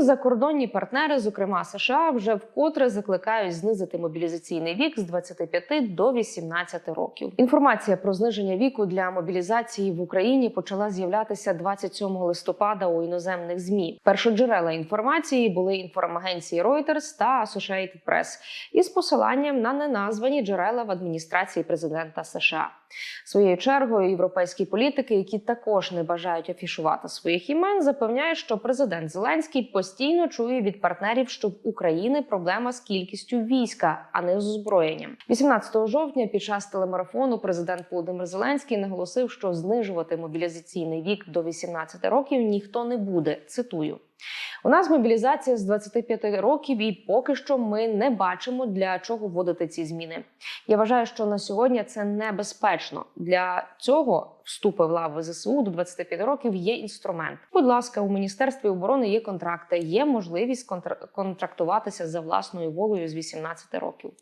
Закордонні партнери, зокрема США, вже вкотре закликають знизити мобілізаційний вік з 25 до 18 років. Інформація про зниження віку для мобілізації в Україні почала з'являтися 27 листопада у іноземних змі. Першоджерела інформації були інформагенції Reuters та Associated Press із посиланням на неназвані джерела в адміністрації президента США. Своєю чергою європейські політики, які також не бажають афішувати своїх імен, запевняють, що президент Зеленський постійно чує від партнерів, що в України проблема з кількістю війська, а не з озброєнням. 18 жовтня під час телемарафону президент Володимир Зеленський наголосив, що знижувати мобілізаційний вік до 18 років ніхто не буде. Цитую. У нас мобілізація з 25 років, і поки що ми не бачимо для чого вводити ці зміни. Я вважаю, що на сьогодні це небезпечно. Для цього вступи в лави ЗСУ до 25 років є інструмент. Будь ласка, у міністерстві оборони є контракти, є можливість контр- контрактуватися за власною волею з 18 років.